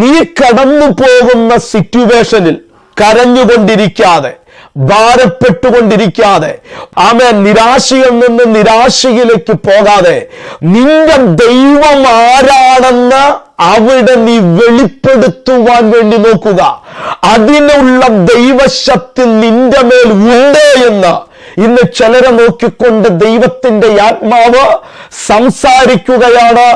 നീ കടന്നു പോകുന്ന സിറ്റുവേഷനിൽ കരഞ്ഞുകൊണ്ടിരിക്കാതെ ഭാരപ്പെട്ടുകൊണ്ടിരിക്കാതെ ആമേ നിരാശയിൽ നിന്ന് നിരാശയിലേക്ക് പോകാതെ നിന്റെ ദൈവം ആരാണെന്ന് അവിടെ നീ വെളിപ്പെടുത്തുവാൻ വേണ്ടി നോക്കുക. അതിനുള്ള ദൈവശക്തി നിന്റെ മേൽ ഉണ്ട് എന്ന് ഇന്ന് ചിലരെ നോക്കിക്കൊണ്ട് ദൈവത്തിന്റെ ആത്മാവ് സംസാരിക്കുകയാണ്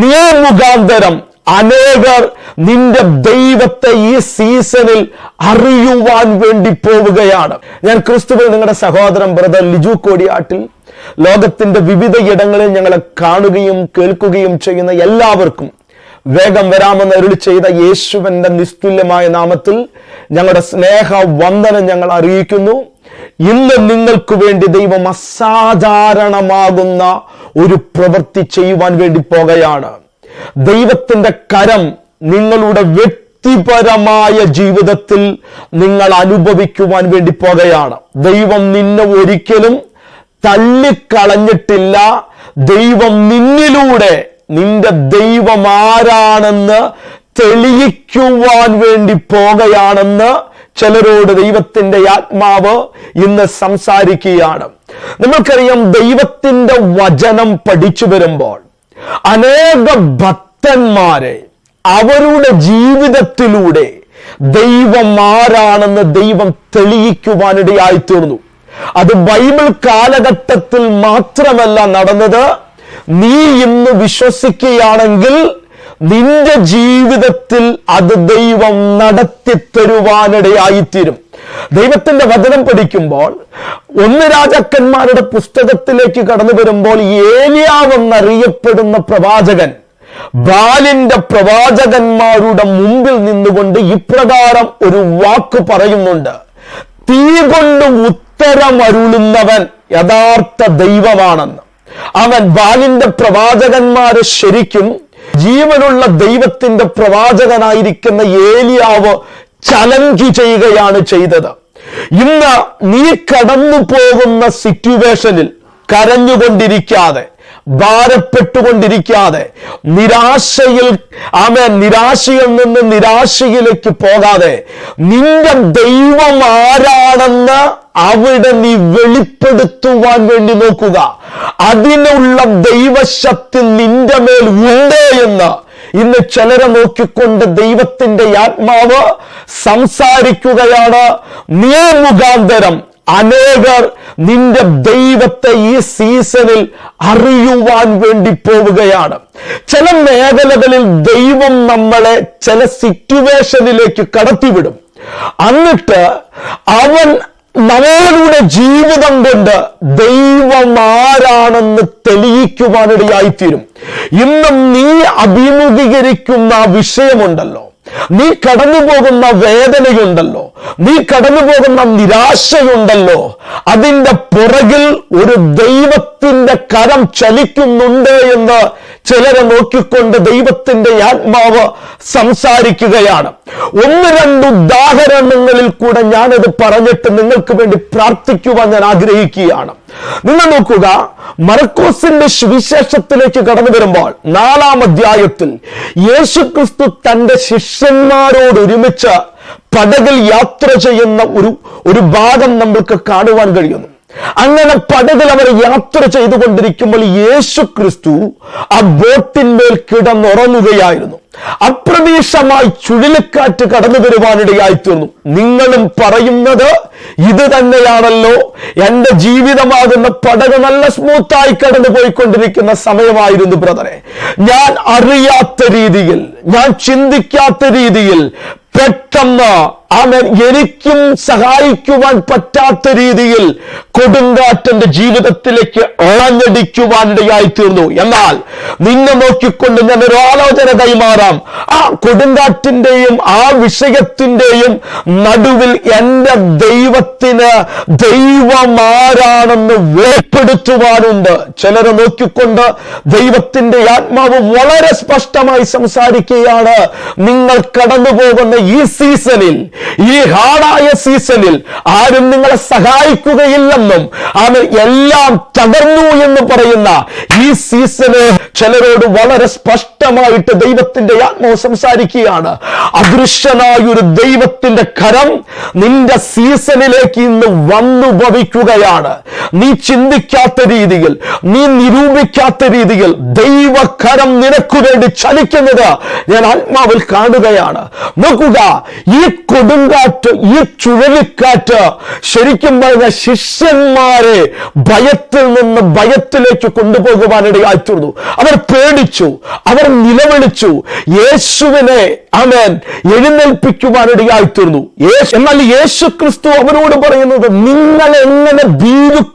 നീ മുഖാന്തരം അനേകർ നിന്റെ ദൈവത്തെ ഈ സീസണിൽ അറിയുവാൻ വേണ്ടി പോവുകയാണ്. ഞാൻ ക്രിസ്തുവിൽ നിങ്ങളുടെ സഹോദരൻ ബ്രദർ ലിജു കോടിയാട്ടിൽ ലോകത്തിന്റെ വിവിധ ഇടങ്ങളിൽ ഞങ്ങളെ കാണുകയും കേൾക്കുകയും ചെയ്യുന്ന എല്ലാവർക്കും വേഗം വരാമെന്ന് അരുളി ചെയ്ത യേശുവിന്റെ നിസ്തുല്യമായ നാമത്തിൽ ഞങ്ങളുടെ സ്നേഹ വന്ദനം ഞങ്ങൾ അറിയിക്കുന്നു. ഇന്ന് നിങ്ങൾക്ക് വേണ്ടി ദൈവം അസാധാരണമാകുന്ന ഒരു പ്രവൃത്തി ചെയ്യുവാൻ വേണ്ടി പോകുകയാണ് ദൈവത്തിന്റെ കരം നിങ്ങളുടെ വ്യക്തിപരമായ ജീവിതത്തിൽ നിങ്ങൾ അനുഭവിക്കുവാൻ വേണ്ടി പോകുകയാണ്. ദൈവം നിന്നെ ഒരിക്കലും തള്ളിക്കളഞ്ഞിട്ടില്ല. ദൈവം നിന്നിലൂടെ നിന്റെ ദൈവം ആരാണെന്ന് തെളിയിക്കുവാൻ വേണ്ടി പോകുകയാണെന്ന് ചിലരോട് ദൈവത്തിന്റെ ആത്മാവ് ഇന്ന് സംസാരിക്കുകയാണ്. നമ്മൾക്കറിയാം ദൈവത്തിന്റെ വചനം പഠിച്ചു വരുമ്പോൾ അനേക ഭക്തന്മാരെ അവരുടെ ജീവിതത്തിലൂടെ ദൈവം ആരാണെന്ന് ദൈവം തെളിയിക്കുവാനിടയായി തീർന്നു. അത് ബൈബിൾ കാലഘട്ടത്തിൽ മാത്രമല്ല നടന്നത്. നീ ഇന്ന് വിശ്വസിക്കുകയാണെങ്കിൽ നിന്റെ ജീവിതത്തിൽ അത് ദൈവം നടത്തി തരുവാനിടയായിത്തീരും. ദൈവത്തിന്റെ വചനം പഠിക്കുമ്പോൾ ഒന്ന് രാജാക്കന്മാരുടെ പുസ്തകത്തിലേക്ക് കടന്നു വരുമ്പോൾ ഏലിയാവെന്നറിയപ്പെടുന്ന പ്രവാചകൻ ബാലിന്റെ പ്രവാചകന്മാരുടെ മുമ്പിൽ നിന്നുകൊണ്ട് ഇപ്രകാരം ഒരു വാക്ക് പറയുന്നുണ്ട്. തീ കൊണ്ട് ഉത്തരമരുളുന്നവൻ യഥാർത്ഥ ദൈവമാണെന്ന്. അവൻ ബാലിന്റെ പ്രവാചകന്മാരെ ശരിക്കും ജീവനുള്ള ദൈവത്തിന്റെ പ്രവാചകനായിരിക്കുന്ന ഏലിയാവ് ചലഞ്ച് ചെയ്യുകയാണ് ചെയ്തത്. ഇന്ന് നീ കടന്നു പോകുന്ന സിറ്റുവേഷനിൽ കരഞ്ഞുകൊണ്ടിരിക്കാതെ ഭാരപ്പെട്ടുകൊണ്ടിരിക്കാതെ നിരാശയിൽ ആമേ നിരാശയിൽ നിന്ന് നിരാശയിലേക്ക് പോകാതെ നിന്റെ ദൈവം ആരാണെന്ന് അവിടെ നീ വെളിപ്പെടുത്തുവാൻ വേണ്ടി നോക്കുക. അതിനുള്ള ദൈവശക്തി നിന്റെ മേൽ ഉണ്ട് എന്ന് ഇന്ന് ചിലരെ നോക്കിക്കൊണ്ട് ദൈവത്തിന്റെ ആത്മാവ് സംസാരിക്കുകയാണ്. നീ മുഖാന്തരം അനേകർ നിന്റെ ദൈവത്തെ ഈ സീസണിൽ അറിയുവാൻ വേണ്ടി പോവുകയാണ്. ചില മേഖലകളിൽ ദൈവം നമ്മളെ ചില സിറ്റുവേഷനിലേക്ക് കടത്തിവിടും. എന്നിട്ട് അവൻ നമ്മളുടെ ജീവിതം കൊണ്ട് ദൈവം ആരാണെന്ന് തെളിയിക്കുവാനിടയായിത്തീരും. ഇന്നും നീ അഭിമുഖീകരിക്കുന്ന വിഷയമുണ്ടല്ലോ. നീ കടന്നു പോകുന്ന വേദനയുണ്ടല്ലോ. നീ കടന്നു പോകുന്ന നിരാശയുണ്ടല്ലോ. അതിന്റെ പുറകിൽ ഒരു ദൈവത്തിന്റെ കരം ചലിക്കുന്നുണ്ട് എന്ന് ചിലരെ നോക്കിക്കൊണ്ട് ദൈവത്തിന്റെ ആത്മാവ് സംസാരിക്കുകയാണ്. ഒന്ന് രണ്ട് ഉദാഹരണങ്ങളിൽ കൂടെ ഞാനത് പറഞ്ഞിട്ട് നിങ്ങൾക്ക് വേണ്ടി പ്രാർത്ഥിക്കുവാൻ ഞാൻ ആഗ്രഹിക്കുകയാണ്. നിങ്ങൾ നോക്കുക മർക്കോസിന്റെ സുവിശേഷത്തിലേക്ക് കടന്നു വരുമ്പോൾ നാലാം അധ്യായത്തിൽ യേശുക്രിസ്തു തന്റെ ശിഷ്യന്മാരോട് ഒരുമിച്ച് പടകിൽ യാത്ര ചെയ്യുന്ന ഒരു ഒരു ഭാഗം നമ്മൾക്ക് കാണുവാൻ കഴിയുന്നു. അങ്ങനെ പടകിൽ അവർ യാത്ര ചെയ്തുകൊണ്ടിരിക്കുമ്പോൾ യേശു ക്രിസ്തു ആ ബോട്ടിന്മേൽ കിടന്നുറങ്ങുകയായിരുന്നു. അപ്രതീക്ഷമായി ചുഴലിക്കാറ്റ് കടന്നു വരുവാനിടയായി തീർന്നു. നിങ്ങളും പറയുന്നത് ഇത് തന്നെയാണല്ലോ. എന്റെ ജീവിതമാകുന്ന പടക് നല്ല സ്മൂത്തായി കടന്നു പോയിക്കൊണ്ടിരിക്കുന്ന സമയമായിരുന്നു ബ്രദറെ. ഞാൻ അറിയാത്ത രീതിയിൽ ഞാൻ ചിന്തിക്കാത്ത രീതിയിൽ പെട്ടെന്ന് അവൻ എനിക്കും സഹായിക്കുവാൻ പറ്റാത്ത രീതിയിൽ കൊടുങ്കാറ്റന്റെ ജീവിതത്തിലേക്ക് ആഞ്ഞടിക്കുവാനിടയായി തീർന്നു എന്നാൽ നിന്നെ നോക്കിക്കൊണ്ട് ഞാൻ ഒരു ആലോചന കൈമാറാം. ആ കൊടുങ്കാറ്റിന്റെയും ആ വിഷയത്തിന്റെയും നടുവിൽ എന്റെ ദൈവത്തിന് ദൈവമാരാണെന്ന് വെളിപ്പെടുത്തുവാനുണ്ട്. ചിലരെ നോക്കിക്കൊണ്ട് ദൈവത്തിന്റെ ആത്മാവ് വളരെ സ്പഷ്ടമായി സംസാരിക്കുകയാണ്. നിങ്ങൾ കടന്നു പോകുന്ന ഈ സീസണിൽ ഈ ഹാർഡായ സീസണിൽ ആരും നിങ്ങളെ സഹായിക്കുകയില്ലെന്നും അവൻ എല്ലാം തകർന്നു എന്ന് പറയുന്ന ഈ സീസണ് ചിലരോട് വളരെ സ്പഷ്ടമായിട്ട് ദൈവത്തിന്റെ ആത്മാവ് സംസാരിക്കുകയാണ്. അദൃശ്യനായ ഒരു ദൈവത്തിന്റെ കരം നിന്റെ സീസണിലേക്ക് ഇന്ന് വന്നു ഭവിക്കുകയാണ് നീ ചിന്തിക്കാത്ത രീതിയിൽ നീ നിരൂപിക്കാത്ത രീതിയിൽ ദൈവകരം നിനക്കു വേണ്ടി ചലിക്കുന്നത് ഞാൻ ആത്മാവിൽ കാണുകയാണ്. നോക്കുക ഈ കൊടുങ്കാറ്റ് ഈ ചുഴലിക്കാറ്റ് ശരിക്കും പറഞ്ഞ ശിഷ്യന്മാരെ ഭയത്തിൽ നിന്ന് ഭയത്തിലേക്ക് കൊണ്ടുപോകുവാനിടയായി തീർന്നു. അവർ പേടിച്ചു അവർ നിലവിളിച്ചു. യേശുവിനെ അവൻ എഴുന്നേൽപ്പിക്കുവാനിടയായി തീർന്നു. എന്നാൽ യേശു ക്രിസ്തു അവരോട് പറയുന്നത് നിങ്ങൾ എങ്ങനെ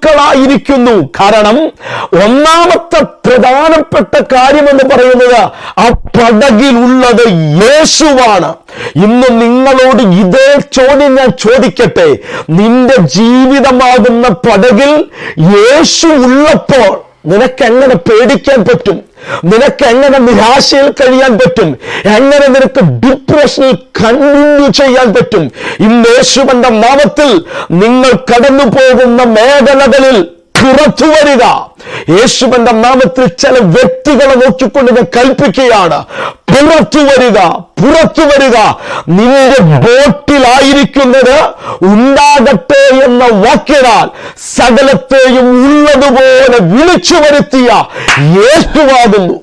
ഭീരുക്കളായിരിക്കുന്നു കാരണം ഒന്നാമത്തെ പ്രധാനപ്പെട്ട കാര്യം എന്ന് പറയുന്നത് ആ പടകിലുള്ളത് യേശുവാണ്. ഇന്ന് നിങ്ങളോട് ഇതേ ചോദ്യം ഞാൻ ചോദിക്കട്ടെ. നിന്റെ ജീവിതമാകുന്ന പടകിൽ യേശു ഉള്ളപ്പോൾ നിനക്ക് എങ്ങനെ പേടിക്കാൻ പറ്റും? നിനക്ക് എങ്ങനെ നിരാശയിൽ കഴിയാൻ പറ്റും? എങ്ങനെ നിനക്ക് ഡിപ്രഷനിൽ കണ്ടിന്യൂ ചെയ്യാൻ പറ്റും? ഇന്ന് യേശുവന്റെ നാമത്തിൽ നിങ്ങൾ കടന്നു പോകുന്ന മേഖലകളിൽ പുറത്തു വരിക. യേശുവിന്റെ നാമത്തിൽ ചില വ്യക്തികളെ നോക്കിക്കൊണ്ട് ഞാൻ കൽപ്പിക്കുകയാണ്. പുറത്തു വരിക പുറത്തു വരിക. നിന്റെ ബോട്ടിലായിരിക്കുന്നത് ഉണ്ടാകട്ടെ എന്ന വാക്കിനാൽ സകലത്തെയും ഉള്ളതുപോലെ വിളിച്ചു വരുത്തിയ യേശുവാകുന്നു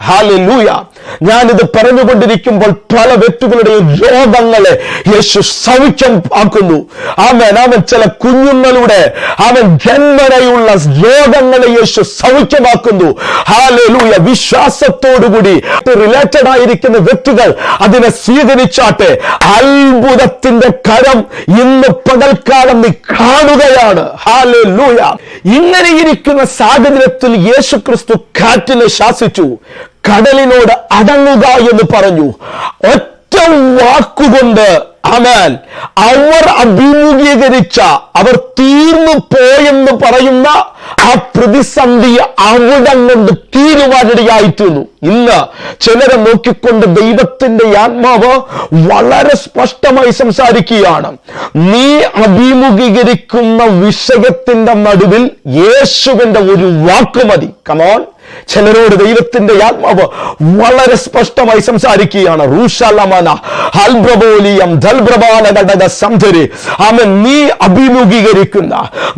ഹാലൂയ ഞാനിത് പറഞ്ഞുകൊണ്ടിരിക്കുമ്പോൾ പല വ്യക്തികളുടെയും രോഗങ്ങളെ യേശു സൗഖ്യം ആക്കുന്നു അവൻ അവൻ ചില കുഞ്ഞുങ്ങളുടെ അവൻ ജന്മനയുള്ള രോഗങ്ങളെ യേശു സൗഖ്യമാക്കുന്നു ഹാലൂയ വിശ്വാസത്തോടുകൂടി റിലേറ്റഡ് ആയിരിക്കുന്ന വ്യക്തികൾ അതിനെ സ്വീകരിച്ചാട്ടെ. അത്ഭുതത്തിന്റെ കരം ഇന്ന് പകൽക്കാലം നീ കാണുകയാണ്. ഹാലൂയ ഇങ്ങനെ ഇരിക്കുന്ന സാഹചര്യത്തിൽ യേശു ക്രിസ്തു കാറ്റിനെ ശാസിച്ചു. കടലിനോട് അടങ്ങുക എന്ന് പറഞ്ഞു. ഒറ്റ വാക്കുകൊണ്ട് അമേൽ അവർ അഭിമുഖീകരിച്ച അവർ തീർന്നു പോയെന്ന് പറയുന്ന ആ പ്രതിസന്ധി അവിടം കൊണ്ട് തീരുവാനിടയായിത്തീർന്നു ഇന്ന് ചിലരെ നോക്കിക്കൊണ്ട് ദൈവത്തിന്റെ ആത്മാവ് വളരെ സ്പഷ്ടമായി സംസാരിക്കുകയാണ്. നീ അഭിമുഖീകരിക്കുന്ന വിഷയത്തിന്റെ നടുവിൽ യേശുവിന്റെ ഒരു വാക്കുമതി കമോൺ ചിലരോട് ദൈവത്തിന്റെ ആത്മാവ് വളരെ സ്പഷ്ടമായി സംസാരിക്കുകയാണ്. നീ അഭിമുഖീകരിക്കുന്ന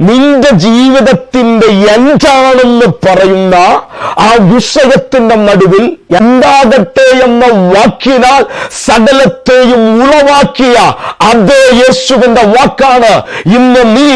നിന്റെ ജീവിതത്തിന്റെ എന്താണെന്ന് പറയുന്ന ആ വിഷയത്തിന്റെ നടുവിൽ എന്താകട്ടെ എന്ന വാക്കിനാൽ സകലത്തെയും ഉളവാക്കിയ അതേ യേശുവിന്റെ വാക്കാണ് ഇന്ന് നീ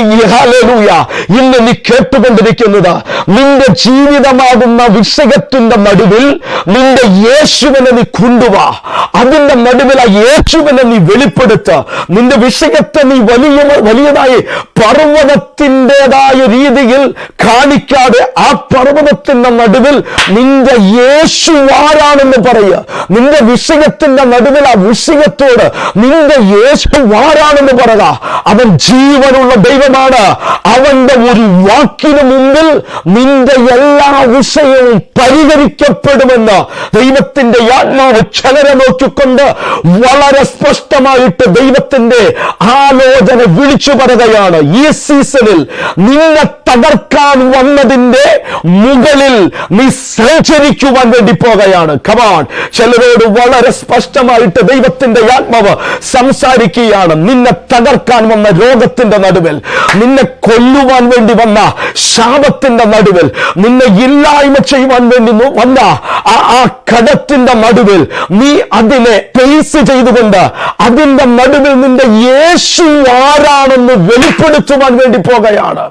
ഇന്ന് നീ കേട്ടുകൊണ്ടിരിക്കുന്നത്. നിന്റെ ജീവിതമാകുന്ന വിഷയത്തിന്റെ നടുവിൽ നിന്റെ യേശുവിനെ നീ കൊണ്ടുവാ. അതിന്റെ നടുവിൽ ആ യേശുവിനെ നീ വെളിപ്പെടുത്ത. നിന്റെ വിഷയത്തെ നീ വലിയ വലിയതായി പർവതത്തിന്റെതായ രീതിയിൽ കാണിക്കാതെ ആ പർവതത്തിന്റെ നടുവിൽ നിന്റെ യേശു ആരാണെന്ന് പറയുക. നിന്റെ വിഷയത്തിന്റെ നടുവിൽ ആ വിഷയത്തോട് നിന്റെ യേശു ആരാണെന്ന് പറയുക. അവൻ ജീവനുള്ള ദൈവമാണ്. അവന്റെ ഒരു വാക്കിന് മുമ്പിൽ നിന്റെ എല്ലാ വിഷയവും പരിഹരിക്കപ്പെടുമെന്ന് ദൈവത്തിന്റെ ആത്മാവ് ചലനം നോക്കിക്കൊണ്ട് വളരെ സ്പഷ്ടമായിട്ട് ദൈവത്തിന്റെ ആലോചന വിളിച്ചു പറയുകയാണ്. ഈ സീസണിൽ നിന്നെ തകർക്കാൻ വന്നതിന്റെ മുകളിൽ നീ സഞ്ചരിക്കുവാൻ വേണ്ടി പോകുകയാണ്. കമാൺ ചിലരോട് വളരെ സ്പഷ്ടമായിട്ട് ദൈവത്തിന്റെ ആത്മാവ് സംസാരിക്കുകയാണ്. നിന്നെ തകർക്കാൻ വന്ന രോഗത്തിന്റെ നടുവിൽ നിന്നെ കൊല്ലുവാൻ വേണ്ടി വന്ന ശാപത്തിന്റെ നടുവിൽ നിന്നെ ഇല്ലായ്മ ചെയ്യുവാൻ വേണ്ടി വന്ന ആ കടത്തിന്റെ നടുവിൽ നീ അതിനെ ഫേസ് ചെയ്തുകൊണ്ട് അതിന്റെ നടുവിൽ നിന്റെ യേശു ആരാണെന്ന് വെളിപ്പെടുത്തുവാൻ വേണ്ടി പോകുകയാണ്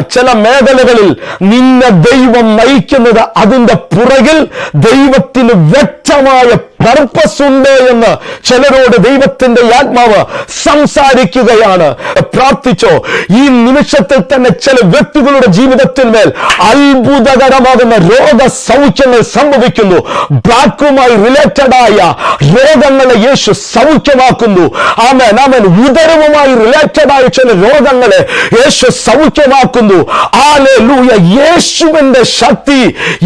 ചില മേഖലകളിൽ നിന്നെ ദൈവം നയിക്കുന്നത് അതിന്റെ പുറകിൽ ദൈവത്തിന് വ്യക്തമായ പർപ്പസ് ഉണ്ട് എന്ന് ചിലരോട് ദൈവത്തിന്റെ ആത്മാവ് സംസാരിക്കുകയാണ്. പ്രാർത്ഥിച്ചോ ഈ നിമിഷത്തിൽ തന്നെ ചില വ്യക്തികളുടെ ജീവിതത്തിന്മേൽ അത്ഭുതകരമാകുന്ന രോഗ സൗഖ്യങ്ങൾ സംഭവിക്കുന്നു. ബ്ലാക്കുമായി റിലേറ്റഡ് ആയ രോഗങ്ങളെ യേശു സൗഖ്യമാക്കുന്നു. ആമേൻ ആമൻ. ഉദരവുമായി റിലേറ്റഡ് ആയ ചില രോഗങ്ങളെ യേശു സൗഖ്യമാക്കുന്നു. ഹാലൂയ യേശുവിന്റെ ശക്തി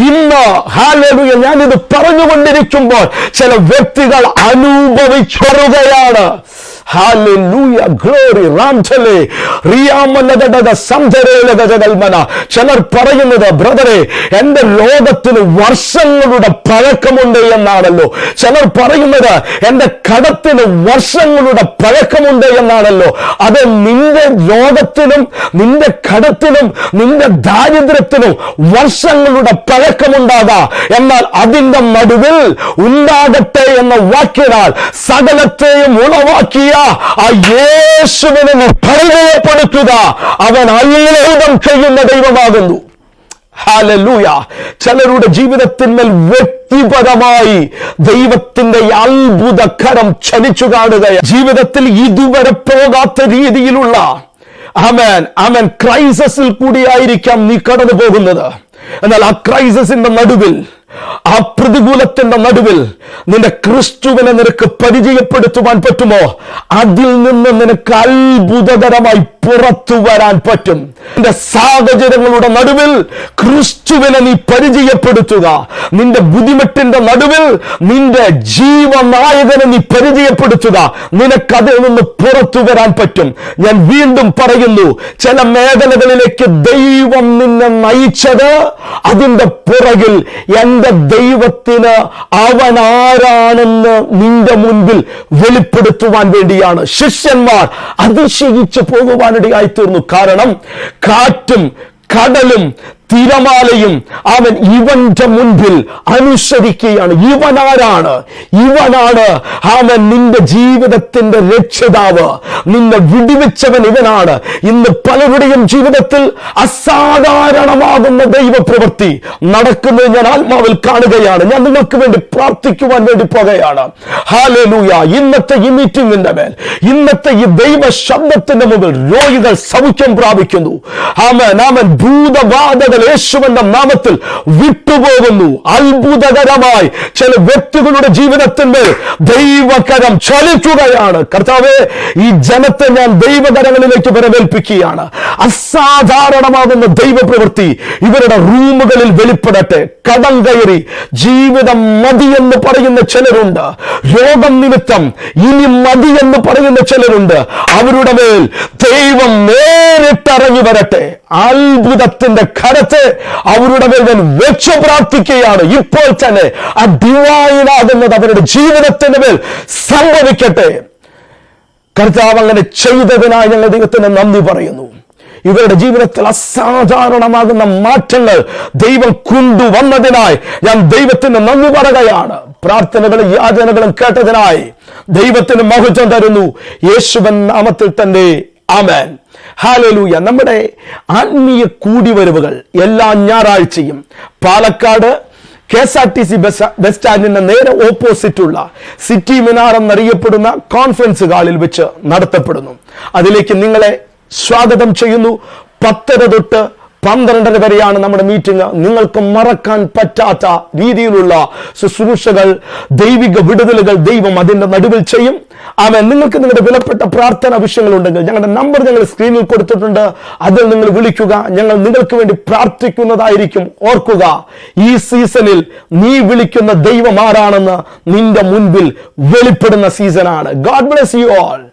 ഇന്ന് ഹാലൂയ ഞാനിത് പറഞ്ഞുകൊണ്ടിരിക്കുമ്പോൾ ചില വ്യക്തികൾ അനുഭവിച്ചൊറുകയാണ് Hallelujah. Glory. റാംചലേ. സംധരേലഗജകൽമന. ചിലർ പറയുന്നത് ബ്രദറെ എന്റെ ലോകത്തിന് വർഷങ്ങളുടെ പഴക്കമുണ്ട് എന്നാണല്ലോ ചിലർ പറയുന്നത് എന്റെ കടത്തിന് വർഷങ്ങളുടെ പഴക്കമുണ്ട് എന്നാണല്ലോ അത് നിന്റെ ലോകത്തിനും നിന്റെ കടത്തിനും നിന്റെ ദാരിദ്ര്യത്തിനും വർഷങ്ങളുടെ പഴക്കമുണ്ടാകാം എന്നാൽ അതിന്റെ നടുവിൽ ഉണ്ടാകട്ടെ എന്ന വാക്കിനാൽ സകലത്തെയും ഉളവാക്കിയ ആ യേശുവിനെ പരിചയപ്പെടുത്തുക. അവൻ അത്ഭുതം ചെയ്യുന്ന ദൈവമാകുന്നു. ഹാലലൂയ ചിലരുടെ ജീവിതത്തിന്മേൽ വ്യക്തിപരമായി ദൈവത്തിന്റെ അത്ഭുതകരം ചലിച്ചു കാണുകയാണ്. ജീവിതത്തിൽ ഇതുവരെ പോകാത്ത രീതിയിലുള്ള അമൻ അമൻ ക്രൈസസിൽ കൂടിയായിരിക്കാം നീ കടന്നു പോകുന്നത് എന്നാൽ ആ ക്രൈസസിന്റെ നടുവിൽ ആ പ്രതികൂലത്തിന്റെ നടുവിൽ നിന്റെ ക്രിസ്തുവിനെ നിനക്ക് പരിചയപ്പെടുത്തുവാൻ പറ്റുമോ? അതിൽ നിന്ന് നിനക്ക് അത്ഭുതകരമായി പുറത്തു വരാൻ പറ്റും. നിന്റെ സാഹചര്യങ്ങളുടെ നടുവിൽ ക്രിസ്തുവിനെ നീ പരിചയപ്പെടുത്തുക. നിന്റെ ബുദ്ധിമുട്ടിന്റെ നടുവിൽ നിന്റെ ജീവനായകനെ നീ പരിചയപ്പെടുത്തുക. നിനക്കതിൽ നിന്ന് പുറത്തു വരാൻ പറ്റും. ഞാൻ വീണ്ടും പറയുന്നു ചില മേഖലകളിലേക്ക് ദൈവം നിന്നെ നയിച്ചത് അതിന്റെ പുറകിൽ എന്റെ ദൈവത്തിന് അവൻ ആരാണെന്ന് നിന്റെ മുൻപിൽ വെളിപ്പെടുത്തുവാൻ വേണ്ടിയാണ്. ശിഷ്യന്മാർ അതിശയിച്ചു പോകുവാനിടയായി തീർന്നു കാരണം കാറ്റും കടലും തിരമാലയും അവൻ ഇവന്റെ മുൻപിൽ അനുസരിക്കുകയാണ്. ഇവനാരാണ്? ഇവനാണ് അവൻ നിന്റെ ജീവിതത്തിന്റെ രക്ഷിതാവ്. നിന്നെ വിടിവെച്ചവൻ ഇവനാണ്. ഇന്ന് പലരുടെയും ജീവിതത്തിൽ അസാധാരണമാകുന്ന ദൈവപ്രവൃത്തി നടക്കുന്നത് ഞാൻ ആത്മാവിൽ കാണുകയാണ്. ഞാൻ നിങ്ങൾക്ക് വേണ്ടി പ്രാർത്ഥിക്കുവാൻ വേണ്ടി പോകുകയാണ്. ഹാലലൂയ ഇന്നത്തെ ഈ മീറ്റിംഗിന്റെ മേൽ ഇന്നത്തെ ഈ ദൈവ ശബ്ദത്തിന്റെ മുമ്പിൽ രോഗികൾ സൗഖ്യം പ്രാപിക്കുന്നു. ആമൻ. ആമൻ. ഭൂതബാധകൾ യേശുവിന്റെ നാമത്തിൽ വിട്ടുപോകുന്നു. അത്ഭുതകരമായി ചില വ്യക്തികളുടെ ജീവിതത്തിന്റെ ദൈവകരം ചലിക്കുകയാണ്. കർത്താവേ ഈ ജനത്തെ ഞാൻ ദൈവകരങ്ങളിലേക്ക് വരവേൽപ്പിക്കുകയാണ്. അസാധാരണമാകുന്ന ദൈവപ്രവൃത്തി ഇവരുടെ റൂമുകളിൽ വെളിപ്പെടട്ടെ. കടം കയറി ജീവിതം മതി എന്ന് പറയുന്ന ചിലരുണ്ട്. രോഗം നിമിത്തം ഇനി മതി എന്ന് പറയുന്ന ചിലരുണ്ട്. അവരുടെ മേൽ ദൈവം നേരിട്ടിറങ്ങി വരട്ടെ. അത്ഭുതത്തിന്റെ കരത്തെ അവരുടെ മേൽ ഞാൻ വെച്ചു പ്രാർത്ഥിക്കുകയാണ്. ഇപ്പോൾ തന്നെ ആ ഡിവൈനാകുന്നത് അവരുടെ ജീവിതത്തിന്റെ മേൽ സംഭവിക്കട്ടെ. കർത്താവ് അങ്ങനെ ചെയ്തതിനായി ഞങ്ങൾ ദൈവത്തിന് നന്ദി പറയുന്നു. ഇവരുടെ ജീവിതത്തിൽ അസാധാരണമാകുന്ന മാറ്റങ്ങൾ ദൈവം കൊണ്ടുവന്നതിനായി ഞാൻ ദൈവത്തിന് നന്ദി പറയുകയാണ്. പ്രാർത്ഥനകളും യാചനകളും കേട്ടതിനായി ദൈവത്തിന് മഹത്വം തരുന്നു. യേശുവൻ നാമത്തിൽ തന്നെ. ആമേൻ. ഹാലലൂയ. നമ്മുടെ ആത്മീയ കൂടിവരവുകൾ എല്ലാ ഞായറാഴ്ചയും Palakkad K S R T C bus bus സ്റ്റാൻഡിന്റെ നേരെ ഓപ്പോസിറ്റുള്ള സിറ്റി മിനാർ എന്നറിയപ്പെടുന്ന കോൺഫറൻസ് ഹാളിൽ വെച്ച് നടത്തപ്പെടുന്നു. അതിലേക്ക് നിങ്ങളെ സ്വാഗതം ചെയ്യുന്നു. പത്തര തൊട്ട് പന്ത്രണ്ടര വരെയാണ് നമ്മുടെ മീറ്റിംഗ് നിങ്ങൾക്ക് മറക്കാൻ പറ്റാത്ത രീതിയിലുള്ള ശുശ്രൂഷകൾ ദൈവിക വിടുതലുകൾ ദൈവം അതിന്റെ നടുവിൽ ചെയ്യും. അവൻ നിങ്ങൾക്ക് നിങ്ങളുടെ വിലപ്പെട്ട പ്രാർത്ഥന വിഷയങ്ങളുണ്ടെങ്കിൽ ഞങ്ങളുടെ നമ്പർ ഞങ്ങൾ സ്ക്രീനിൽ കൊടുത്തിട്ടുണ്ട്. അതിൽ നിങ്ങൾ വിളിക്കുക. ഞങ്ങൾ നിങ്ങൾക്ക് വേണ്ടി പ്രാർത്ഥിക്കുന്നതായിരിക്കും. ഓർക്കുക ഈ സീസണിൽ നീ വിളിക്കുന്ന ദൈവം ആരാണെന്ന് നിന്റെ മുൻപിൽ വെളിപ്പെടുന്ന സീസണാണ്. God bless you all